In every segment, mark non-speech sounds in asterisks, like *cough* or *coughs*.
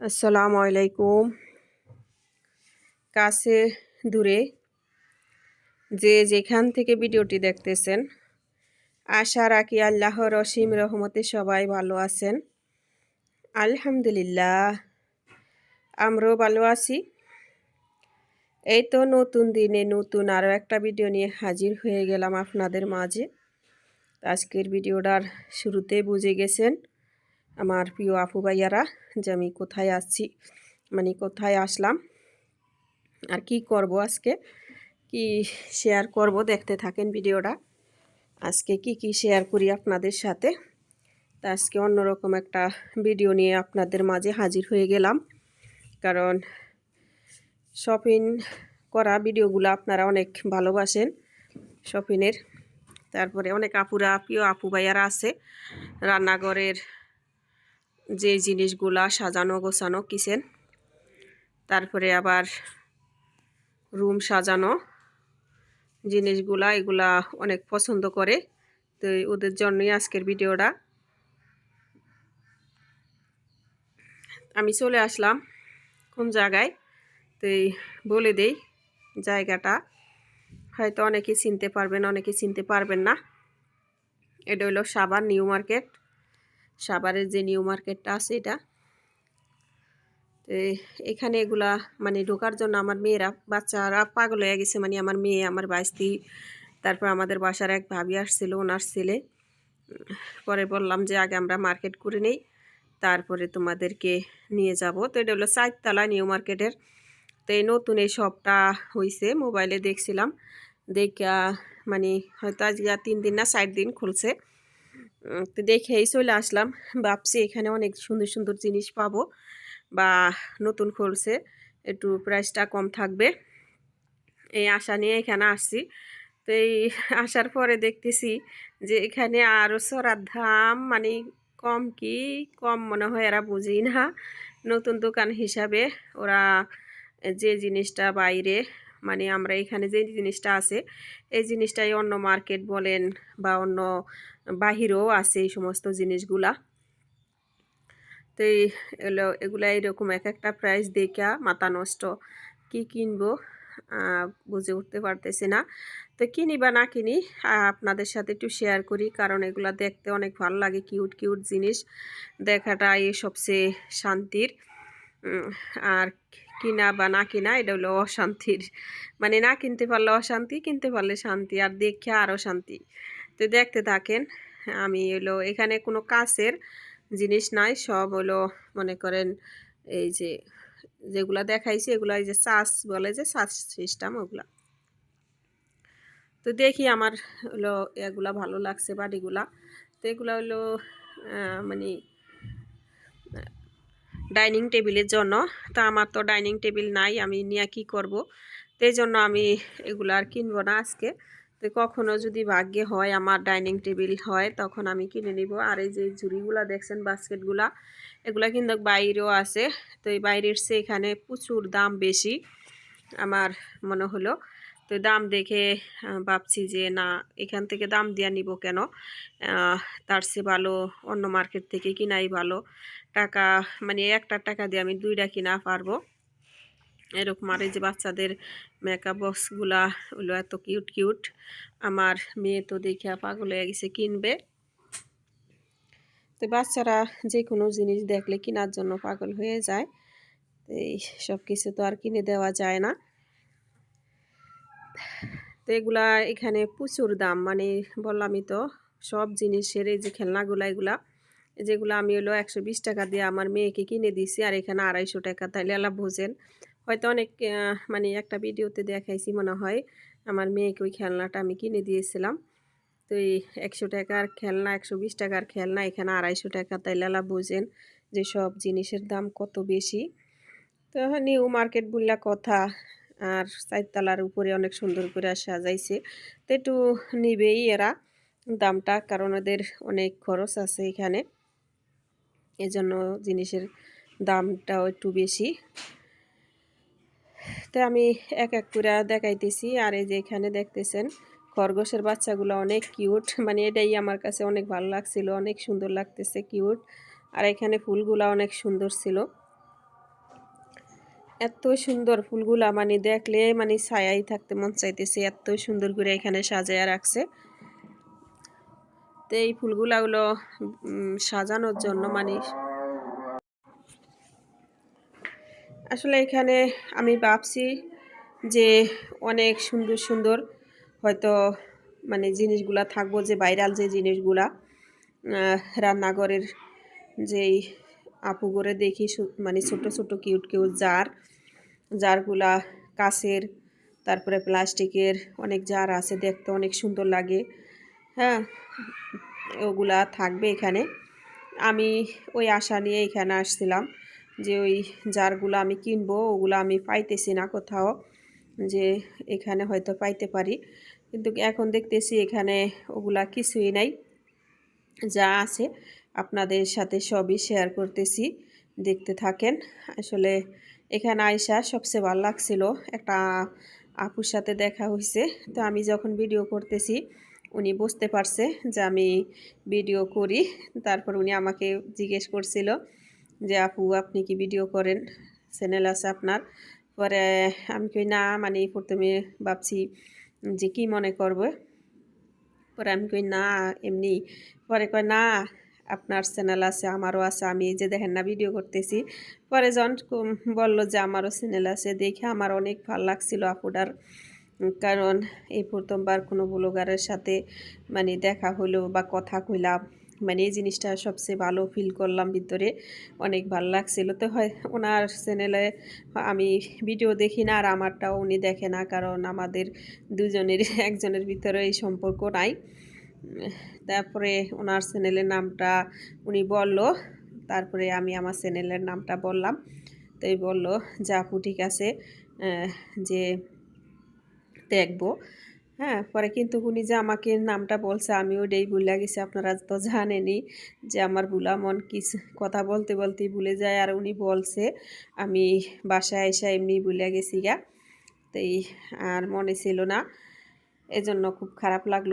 আসসালামু আলাইকুম। কাছে দূরে যে যেখান থেকে ভিডিওটি দেখতেছেন, আশা রাখি আল্লাহ রসিম রহমতে সবাই ভালো আছেন। আলহামদুলিল্লাহ, আমরাও ভালো আছি। এই তো নতুন দিনে নতুন আরও একটা ভিডিও নিয়ে হাজির হয়ে গেলাম আপনাদের মাঝে। আজকের ভিডিওটার শুরুতে বুঝে গেছেন আমার প্রিয় আপু ভাইয়ারা যে আমি কোথায় আসছি মানে কোথায় আসলাম, আর কি করব আজকে, কি শেয়ার করব দেখতে থাকেন ভিডিওটা। আজকে কি কি শেয়ার করি আপনাদের সাথে, তা আজকে অন্যরকম একটা ভিডিও নিয়ে আপনাদের মাঝে হাজির হয়ে গেলাম। কারণ শপিং করা ভিডিওগুলো আপনারা অনেক ভালোবাসেন শপিংয়ের তারপরে অনেক আপুরা, প্রিয় আপু ভাইয়ারা আছে, রান্নাঘরের যে জিনিসগুলা সাজানো গোছানো কিচেন। তারপরে আবার রুম সাজানো। জিনিসগুলা এগুলা অনেক পছন্দ করে। তো ওদের জন্যই আজকের ভিডিওটা। আমি চলে আসলাম কোন জায়গায়? তো বলে দেই জায়গাটা। হয়তো অনেকে চিনতে পারবেন অনেকে চিনতে পারবেন না। এটা হলো সাবান নিউ মার্কেট। সাভারের যে নিউ মার্কেটটা আছে এটা। তো এখানে এগুলা মানে ঢোকার জন্য আমার মেয়েরা, বাচ্চারা পাগল হয়ে গেছে। মানে আমার মেয়ে, আমার বাইস্তি তারপর আমাদের বাসার এক ভাবি আসছিল, ওনার ছেলে। পরে বললাম যে আগে আমরা মার্কেট করে নেই, তারপরে তোমাদেরকে নিয়ে যাব। তো এটা হলো চারতলা নিউ মার্কেটের। তো এই নতুন এই শপটা হয়েছে মোবাইলে দেখছিলাম। দেখা মানে হয়তো আজকে তিন দিন না ষাট দিন খুলছে। তো দেখেই চলে আসলাম। ভাবছি এখানে অনেক সুন্দর সুন্দর জিনিস পাবো বা নতুন খুলছে, একটু প্রাইসটা কম থাকবে। এই আশা নিয়ে এখানে আসছি। তো এই আসার পরে দেখতেছি যে এখানে আরও সরার দাম মানে কম কি কম মনে হয় এরা বুঝি না। নতুন দোকান হিসাবে ওরা যে জিনিসটা বাইরে মানে আমরা এখানে যে জিনিসটা আছে, এই জিনিসটাই অন্য মার্কেট বলেন বা অন্য বাহিরেও আছে এই সমস্ত জিনিসগুলা। তো এগুলো এগুলা এরকম এক একটা প্রাইস দেখা মাথা নষ্ট। কি কিনবো? বুঝে উঠতে পারতেছি না। তো কিনি বা না কিনি আপনাদের সাথে একটু শেয়ার করি, কারণ এগুলা দেখতে অনেক ভালো লাগে কিউট কিউট জিনিস। দেখাটা এই সবচেয়ে শান্তির। আর কিনা বা না কিনা, এটা হলো অশান্তির। মানে না কিনতে পারলে অশান্তি, কিনতে পারলে শান্তি, আর দেখে আরও শান্তি। তো দেখতে থাকেন, আমি হলো এখানে কোনো কাছের জিনিস নাই, সব হলো মনে করেন এই যে যেগুলা দেখাইছি, এগুলো এই যে চাষ বলে যে চাষ সিস্টেম ওগুলা। তো দেখি আমার হলো এগুলা ভালো লাগছে, বাড়িগুলা। তো এগুলো হলো মানে ডাইনিং টেবিলের জন্য। তা আমার তো ডাইনিং টেবিল নাই, আমি নিয়ে কী করব? এই জন্য আমি এগুলো আর কিনবো না আজকে। তো কখনও যদি ভাগ্যে হয়, আমার ডাইনিং টেবিল হয়, তখন আমি কিনে নিব। আর এই যে ঝুড়িগুলো দেখছেন, বাস্কেটগুলা, এগুলা কিন্তু বাইরেও আছে। তো এই বাইরের সে এখানে প্রচুর দাম বেশি, আমার মনে হলো। তো দাম দেখে ভাবছি যে না, এখান থেকে দাম দিয়ে নিব কেন? তার সে ভালো অন্য মার্কেট থেকে কিনাই ভালো। টাকা মানে একটা টাকা দিয়ে আমি দুইটা কিনা পারব। এরকম আর এই যে বাচ্চাদের মেকআপ বক্সগুলা ওগুলো এত কিউট কিউট আমার মেয়ে তো দেখে পাগল হয়ে গেছে, কিনবে। তো বাচ্চারা যে কোনো জিনিস দেখলে কেনার জন্য পাগল হয়ে যায়। এই সব কিছু তো আর কিনে দেওয়া যায় না। তো এগুলা এখানে প্রচুর দাম মানে বললামই তো, সব জিনিসের এই যে খেলনাগুলা, এগুলা যেগুলো আমি হলো একশো বিশ টাকা দিয়ে আমার মেয়েকে কিনে দিছি, আর এখানে আড়াইশো টাকা। তাইলে আলা বোঝেন। হয়তো অনেক মানে একটা ভিডিওতে দেখাইছি মনে হয়, আমার মেয়েকে ওই খেলনাটা আমি কিনে দিয়েছিলাম। তো এই একশো টাকার খেলনা, একশো বিশ টাকার খেলনা, এখানে আড়াইশো টাকা। তাই লালা বোঝেন যে সব জিনিসের দাম কত বেশি। তো নিউ মার্কেট বললা কথা, আর চারতলার উপরে অনেক সুন্দর করে সাজাইছে। তো একটু নিবেই এরা দামটা, কারণ ওদের অনেক খরচ আছে এখানে। এজন্য জিনিসের দামটাও একটু বেশি। তো আমি এক এক করে দেখাইতেছি। আর এই যে এখানে দেখতেছেন, খরগোশের বাচ্চাগুলো অনেক কিউট মানে এটাই আমার কাছে অনেক ভালো লাগছিল, অনেক সুন্দর লাগতেছে কিউট আর এখানে ফুলগুলো অনেক সুন্দর ছিল। এত সুন্দর ফুলগুলা মানে দেখলে মানে ছায়াই থাকতে মন চাইতেছে, এত সুন্দর করে এখানে সাজায়া রাখছে। তো এই ফুলগুলাগুলো সাজানোর জন্য মানে আসলে এখানে আমি ভাবছি যে অনেক সুন্দর সুন্দর হয়তো মানে জিনিসগুলা থাকব, যে ভাইরাল যে জিনিসগুলা রান্নাঘরের যেই আপু করে দেখি মানে ছোট ছোট কিউট কিউট জার, জারগুলা কাচের তারপরে প্লাস্টিকের অনেক জার আছে দেখতে অনেক সুন্দর লাগে। হ্যাঁ ওগুলা থাকবে এখানে। আমি ওই আশা নিয়ে এখানে আসছিলাম যে ওই জারগুলো আমি কিনবো, ওগুলো আমি পাইতেছি না কোথাও, যে এখানে হয়তো পাইতে পারি। কিন্তু এখন দেখতেছি এখানে ওগুলা কিছুই নাই, যা আছে। আপনাদের সাথে সবই শেয়ার করতেছি, দেখতে থাকেন। আসলে এখানে আয়সা সবচেয়ে ভালো লাগছিল, একটা আপুর সাথে দেখা হয়েছে তো আমি যখন ভিডিও করতেছি উনি বুঝতে পারছে যে আমি ভিডিও করি। তারপর উনি আমাকে জিজ্ঞেস করছিল যে আপু আপনি কি ভিডিও করেন? চ্যানেল আছে আপনার? পরে আমি কই না মানে প্রথমে ভাবছি যে কি মনে করবে? পরে আমি কই না এমনি। পরে কয় না আপনার চ্যানেল আছে আমারও আছে আমি যে দেখেন না ভিডিও করতেছি। পরে জন বলল যে আমারও চ্যানেল আছে দেখে আমার অনেক ভালো লাগছিল আপুটার। উম, কারণ এই প্রথমবার কোনো ব্লগারের সাথে মানে দেখা হলো বা কথা কইলাম মানে এই জিনিসটা সবচেয়ে ভালো ফিল করলাম ভিতরে, অনেক ভালো লাগছিল। তো হয়, ওনার চ্যানেলে আমি ভিডিও দেখি না আর আমারটাও উনি দেখে না, কারণ আমাদের দুজনের, *laughs* একজনের ভিতরে এই সম্পর্ক নাই। তারপরে ওনার চ্যানেলের নামটা উনি বলল, তারপরে আমি আমার চ্যানেলের নামটা বললাম। তো এই বলল, যে আপু ঠিক আছে যে দেখব। হ্যাঁ পরে কিন্তু উনি যে আমাকে নামটা বলছে আমি ওটাই ভুলে গেছি, আপনারা তো জানেনই যে আমার ভুলা মন কিছু কথা বলতে বলতে ভুলে যায়, আর উনি বলছে, আমি বাসায় এসে এমনি ভুলে গেছি গা। তাই আর মনে ছিল না, এজন্য খুব খারাপ লাগল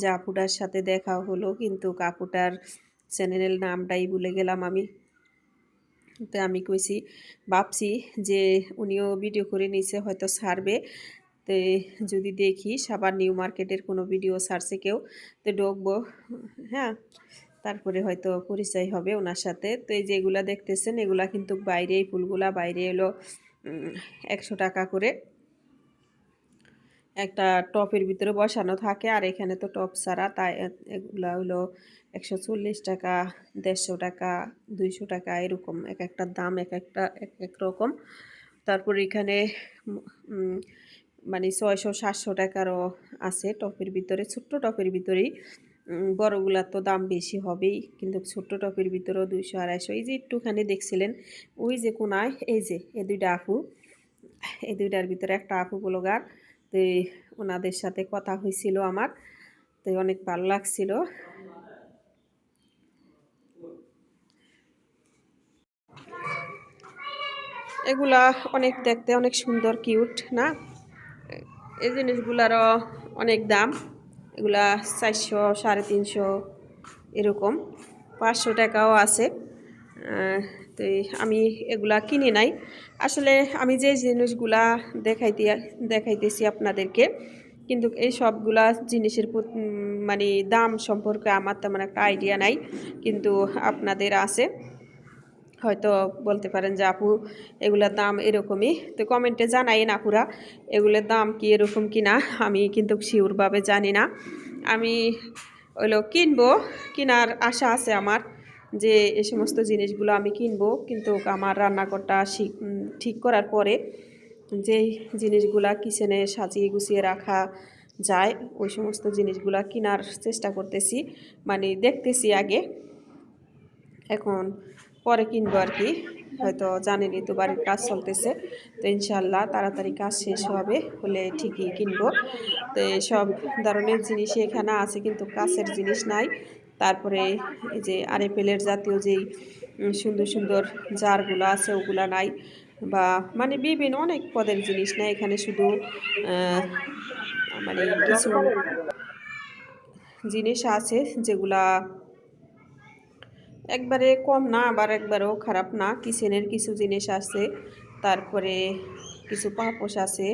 যে আপুটার সাথে দেখা হলো, কিন্তু কাপুটার চ্যানেলের নামটাই ভুলে গেলাম আমি। তো আমি কইছি, ভাবছি যে উনিও ভিডিও করে নিছে হয়তো ছাড়বে। তো যদি দেখি সাবার নিউ মার্কেটের কোনো ভিডিও ছাড়ছে কেউ, তো ঢুকবো হ্যাঁ তারপরে হয়তো পরিচয় হবে ওনার সাথে। তো এই যেগুলা দেখতেছেন, এগুলা কিন্তু বাইরে এই ফুলগুলা, বাইরে এলো একশো টাকা করে। একটা টপের ভিতরে বসানো থাকে, আর এখানে তো টপ ছাড়া তাই এগুলা হলো একশো চল্লিশ টাকা, দেড়শো টাকা, দুইশো টাকা, এরকম এক একটা দাম, এক একটা, এক এক রকম। তারপর এখানে মানে ছয়শো সাতশো টাকারও আছে টপের ভিতরে, ছোট্ট টপের ভিতরেই। বড়গুলার তো দাম বেশি হবেই, কিন্তু ছোট্ট টপের ভিতরেও দুইশো আড়াইশো এই যে একটুখানি দেখছিলেন, ওই যে কোনায়, এই যে এই দুইটা আপু। এই দুইটার ভিতরে একটা আপু ব্লগার, তো ওনাদের সাথে কথা হয়েছিল আমার, তো অনেক ভালো লাগছিল। এগুলা অনেক দেখতে অনেক সুন্দর, কিউট, না? এই জিনিসগুলারও অনেক দাম। এগুলা চারশো, সাড়ে তিনশো এরকম। পাঁচশো টাকাও আছে। তো আমি এগুলা কিনে নাই। আসলে আমি যে জিনিসগুলা দেখাইতে, দেখাইতেছি আপনাদেরকে, কিন্তু এই সবগুলা জিনিসের মানে দাম সম্পর্কে আমার তেমন একটা আইডিয়া নাই। কিন্তু আপনাদের আছে। হয়তো বলতে পারেন যে, আপু, এগুলোর দাম এরকমই। তো কমেন্টে জানাইন আপুরা, এগুলোর দাম কি এরকম কি না? আমি কিন্তু শিওরভাবে জানি না। আমি হলো কিনবো, কেনার আশা আছে আমার যে, এ সমস্ত জিনিসগুলো আমি কিনবো। কিন্তু আমার রান্নাঘরটা ঠিক করার পরে যেই জিনিসগুলা কিচেনে সাজিয়ে গুছিয়ে রাখা যায়, ওই সমস্ত জিনিসগুলা কেনার চেষ্টা করতেছি। মানে দেখতেছি আগে। এখন পরে কিনবো আর কি। হয়তো জানেনই তো বাড়ির কাজ চলতেছে। তো ইনশাল্লাহ তাড়াতাড়ি কাজ শেষ হবে, হলে ঠিকই কিনবো। তো সব ধরনের জিনিসই এখানে আছে, কিন্তু কাছের জিনিস নাই। তারপরে এই যে আরএফএলের জাতীয় যেই সুন্দর সুন্দর জারগুলো আছে, ওগুলা নাই। বা মানে বিভিন্ন অনেক পদের জিনিস নেই, এখানে শুধু মানে কিছু জিনিস আছে যেগুলা একবারে কম না, আবার একবারেও খারাপ না। কিচেনের কিছু জিনিস আছে, তারপরে কিছু পাপোশ আছে,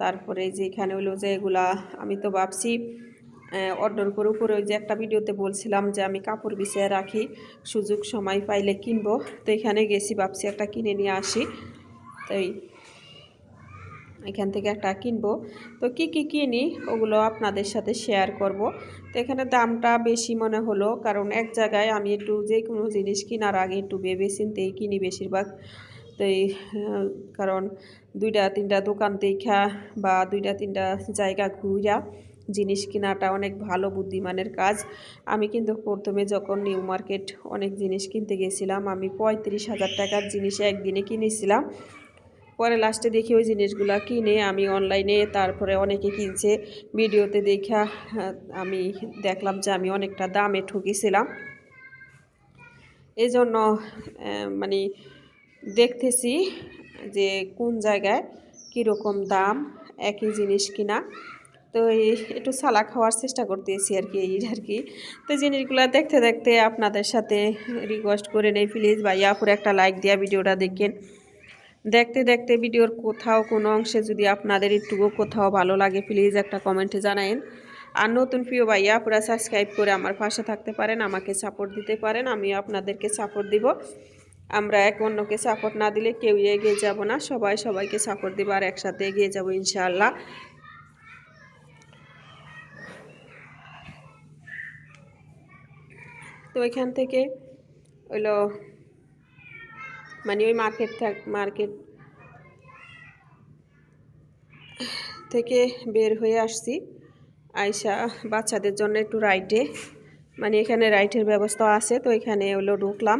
তারপরে যে এখানে হলো যে এগুলা আমি তো ভাবছি অর্ডার করে উপরে ওই যে একটা ভিডিওতে বলছিলাম যে আমি কাপড় বিছিয়ে রাখি, সুযোগ সময় পাইলে কিনবো। তো এখানে গেছি, ভাবছি একটা কিনে নিয়ে আসি। তাই এখান থেকে একটা কিনবো। তো কি কি কিনি ওগুলো আপনাদের সাথে শেয়ার করব। তো এখানে দামটা বেশি মনে হলো, কারণ এক জায়গায় আমি একটু যে কোনো জিনিস কেনার আগে একটু ভেবে চিনতেই কিনি বেশিরভাগ। তো এই কারণ দুইটা, তিনটা দোকান দেখা বা দুইটা, তিনটা জায়গা ঘুরা জিনিস কেনাটা অনেক ভালো বুদ্ধিমানের কাজ। আমি কিন্তু প্রথমে যখন নিউ মার্কেট অনেক জিনিস কিনতে গেছিলাম, আমি পঁয়ত্রিশ হাজার টাকার জিনিস একদিনে কিনেছিলাম। পরে লাস্টে দেখি ওই জিনিসগুলো কিনে আমি অনলাইনে তারপরে অনেকে কিনছে। ভিডিওতে দেখা, আমি দেখলাম যে আমি অনেকটা দামে ঠকেছিলাম। এই জন্য মানে দেখতেছি যে কোন জায়গায় কীরকম দাম, একই জিনিস কিনা। তো একটু সালা খাওয়ার চেষ্টা করতেছি আর কি, এই আর কি। তো জিনিসগুলো দেখতে দেখতে আপনাদের সাথে রিকোয়েস্ট করে নেই প্লিজ ভাইয়া করে একটা লাইক দেওয়া ভিডিওটা দেখেন। দেখতে দেখতে ভিডিওর কোথাও কোনো অংশে যদি আপনাদের একটুকু কোথাও ভালো লাগে প্লিজ একটা কমেন্টে জানায়েন। আর নতুন প্রিয় ভাইয়া, আপনারা সাবস্ক্রাইব করে আমার পাশে থাকতে পারেন, আমাকে সাপোর্ট দিতে পারেন আমি আপনাদেরকে সাপোর্ট দিব। আমরা এক অন্যকে সাপোর্ট না দিলে কেউ এগিয়ে যাব না, সবাই সবাইকে সাপোর্ট দিব আর একসাথে এগিয়ে যাব ইনশাআল্লাহ। তো এখান থেকে হইল মানে ওই মার্কেট মার্কেট থেকে বের হয়ে আসছি। আয়সা বাচ্চাদের জন্য একটু রাইডে মানে এখানে রাইডের ব্যবস্থা আছে, তো এখানে হলো ঢুকলাম।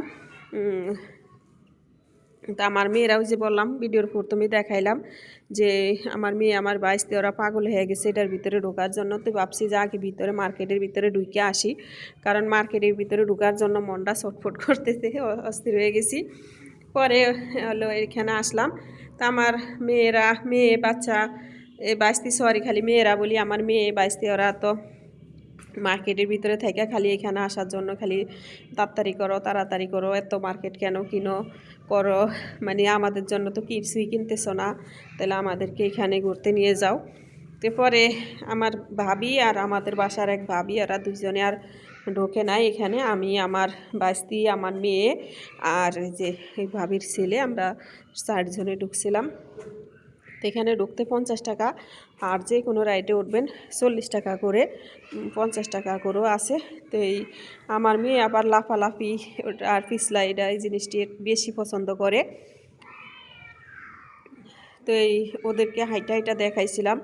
তা আমার মেয়েরাও যে বললাম ভিডিওর প্রথমে দেখাইলাম যে আমার মেয়ে আমার বাইশতে ওরা পাগল হয়ে গেছে, এটার ভিতরে ঢোকার জন্য। তো ভাবছি যে আগে ভিতরে মার্কেটের ভিতরে ঢুকে আসি, কারণ মার্কেটের ভিতরে ঢোকার জন্য মনটা ছটফট করতেছে, অস্থির হয়ে গেছি। পরে হলো এখানে আসলাম। তা আমার মেয়েরা, মেয়ে, বাচ্চা, এ বাইশতি সরি খালি মেয়েরা বলি, আমার মেয়ে বাইশতি ওরা তো মার্কেটের ভিতরে থেকে খালি এখানে আসার জন্য খালি তাড়াতাড়ি করো তাড়াতাড়ি করো, এত মার্কেট কেন কিনো? করো মানে আমাদের জন্য তো কিছুই কিনতেছো না, তাহলে আমাদেরকে এখানে ঘুরতে নিয়ে যাও। তো পরে আমার ভাবি আর আমাদের বাসার এক ভাবি এরা দুজনে আর ঢোকে নাই এখানে। আমি আমার বাস্তি, আমার মেয়ে আর যে ভাবির ছেলে, আমরা চারজনে ঢুকছিলাম। তো এখানে ঢুকতে পঞ্চাশ টাকা আর যে কোনো রাইডে উঠবেন চল্লিশ টাকা করে পঞ্চাশ টাকা করেও আছে। তো এই আমার মেয়ে আবার লাফালাফি আর পিছলা এই জিনিসটি বেশি পছন্দ করে। তো এই ওদেরকে হাইটা হাইটা দেখাইছিলাম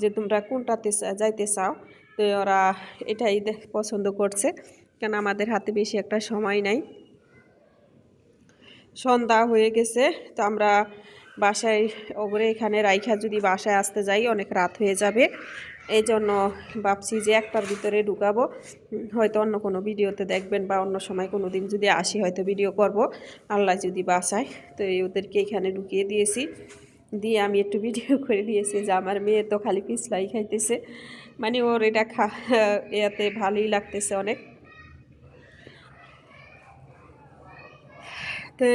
যে তোমরা কোনটাতে যাইতে চাও। তো ওরা এটাই দেখ- পছন্দ করছে। কেন আমাদের হাতে বেশি একটা সময় নাই। সন্ধ্যা হয়ে গেছে, তো আমরা বাসায় ওগরে এখানে রাইখা যদি বাসায় আসতে যাই, অনেক রাত হয়ে যাবে। এই জন্য ভাবছি যে একটার ভিতরে ঢুকাবো। হয়তো অন্য কোনো ভিডিওতে দেখবেন বা অন্য সময় কোনো দিন যদি আসি, হয়তো ভিডিও করব আল্লাহ যদি বাসায় তো এই ওদেরকে এখানে ঢুকিয়ে দিয়েছি। দিয়ে আমি একটু ভিডিও করে দিয়েছি যে আমার মেয়ে তো খালি পিছলাই খাইতেছে। মানে ওর এটা খা এতে ভালোই লাগতেছে অনেক। তো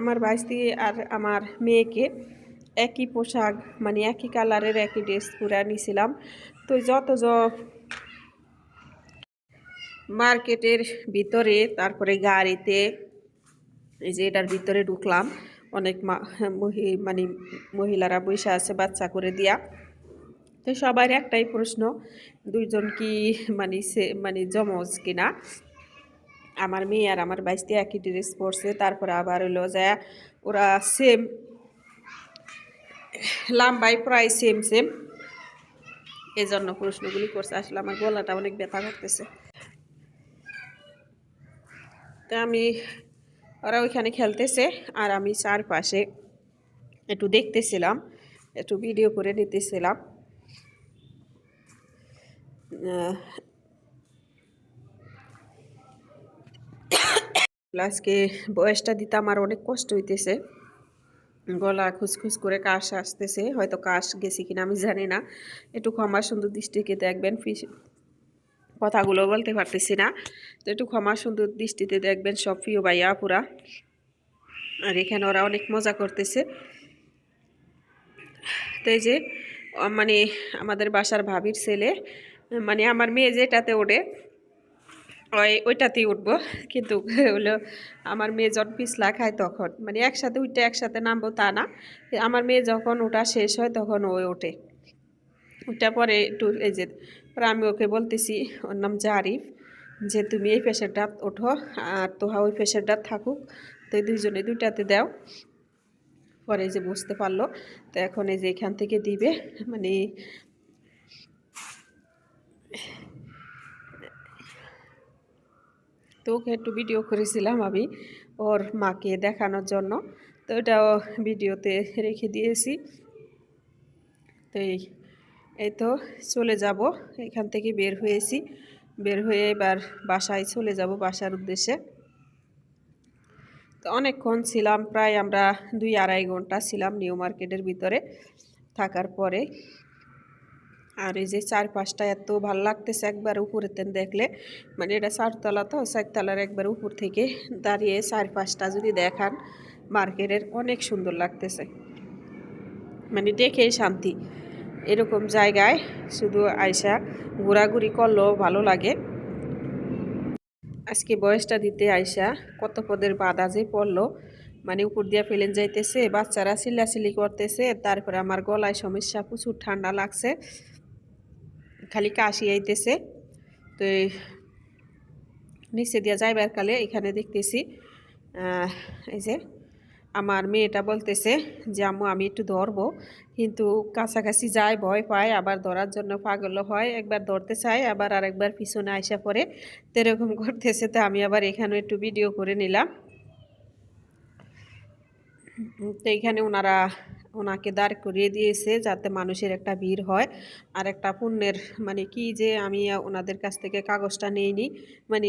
আমার বাইস্তি আর আমার মেয়েকে একই পোশাক মানে একই কালারের একই ড্রেস পরে নিয়েছিলাম তো যত য মার্কেটের ভিতরে, তারপরে গাড়িতে, এই যে এটার ভিতরে ঢুকলাম। অনেক মানে মহিলারা বসে আছে বাচ্চা করে দিয়া। তো সবার একটাই প্রশ্ন, দুইজন কি মানে সে মানে জমজ কিনা? আমার মেয়ে আর আমার বাইশটি একই ড্রেস পরছে, তারপরে আবার হলো যায় ওরা সেম লাম্বাই প্রায় সেম সেম এই জন্য প্রশ্নগুলি করছে, আসলে আমার গলাটা অনেক ব্যথা করতেছে। তো আমি, ওরা ওইখানে খেলতেছে, আর আমি চারপাশে একটু দেখতেছিলাম, একটু ভিডিও করে নিতেছিলাম। *coughs* আজকে বয়সটা দিতে আমার অনেক কষ্ট হইতেছে। গলা খুসখুস করে কাশ আসতেছে, হয়তো কাশ গেছি কিনা আমি জানি না। একটু ক্ষমা সুন্দর দৃষ্টিকে দেখবেন কথাগুলো বলতে পারতেছি না। তো একটু ক্ষমা সুন্দর দৃষ্টিতে দেখবেন, সব প্রিয় ভাইয়া পুরা আর এখানে ওরা অনেক মজা করতেছে। তো এই যে মানে আমাদের বাসার ভাবির ছেলে মানে আমার মেয়ে যেটাতে ওঠে ওই ওইটাতেই উঠবো। কিন্তু হলো আমার মেয়ে যখন পিছলা খায় তখন মানে একসাথে উঠতে একসাথে নামবো তা না। আমার মেয়ে যখন ওটা শেষ হয় তখন ও ওঠে। ওটা পরে একটু এই যে, পরে আমি ওকে বলতেছি, ওর নাম জারিফ, যে তুমি এই পেশারটা ওঠো আর তোহা ওই পেশারটা থাকুক, তো দুইজনে দুইটাতে দাও। পরে যে বুঝতে পারল, তো এখন এই যে এখান থেকে দিবে মানে তো ওকে একটু ভিডিও করেছিলাম আমি, ওর মাকে দেখানোর জন্য। তো এটাও ভিডিওতে রেখে দিয়েছি। তো এই এই তো চলে যাব, এখান থেকে বের হয়েছি। বের হয়ে এবার বাসায় চলে যাব, বাসার উদ্দেশ্যে। তো অনেকক্ষণ ছিলাম, প্রায় আমরা দুই আড়াই ঘণ্টা ছিলাম নিউ মার্কেটের ভিতরে থাকার পরে। আর এই যে চারপাশটা এত ভালো লাগতেছে একবার উপরেতে দেখলে। মানে এটা চারতলা তো, চারতলার একবার উপর থেকে দাঁড়িয়ে চারপাশটা যদি দেখান, মার্কেটের অনেক সুন্দর লাগতেছে। মানে দেখেই শান্তি। এরকম জায়গায় শুধু আয়সা ঘোরাঘুরি করলেও ভালো লাগে। আজকে বয়সটা দিতে আয়সা কত পদের বাধা যে পড়ল। মানে উপর দিয়ে ফেলেন যাইতেছে, বাচ্চারা চিল্লাচিল্লি করতেছে, তারপরে আমার গলায় সমস্যা, প্রচুর ঠান্ডা লাগছে। খালি কাশি আইতেছে। তো নিচে দিয়ে যাইবার কালে এখানে দেখতেছি এই যে আমার মেয়েটা বলতেছে যে, আম্মু, আমি একটু ধরবো। কিন্তু কাছাকাছি যায়, ভয় পায়, আবার ধরার জন্য পাগল হয়। একবার ধরতে চায়, আবার আরেকবার পিছনে আইসা পড়ে। তো এরকম করতেছে। তো আমি আবার এখানে একটু ভিডিও করে নিলাম। তো এইখানে ওনারা ওনাকে দাঁড় করিয়ে দিয়েছে যাতে মানুষের একটা ভিড় হয়। আর একটা পুণ্যের মানে কি যে আমি ওনাদের কাছ থেকে কাগজটা নেইনি। মানে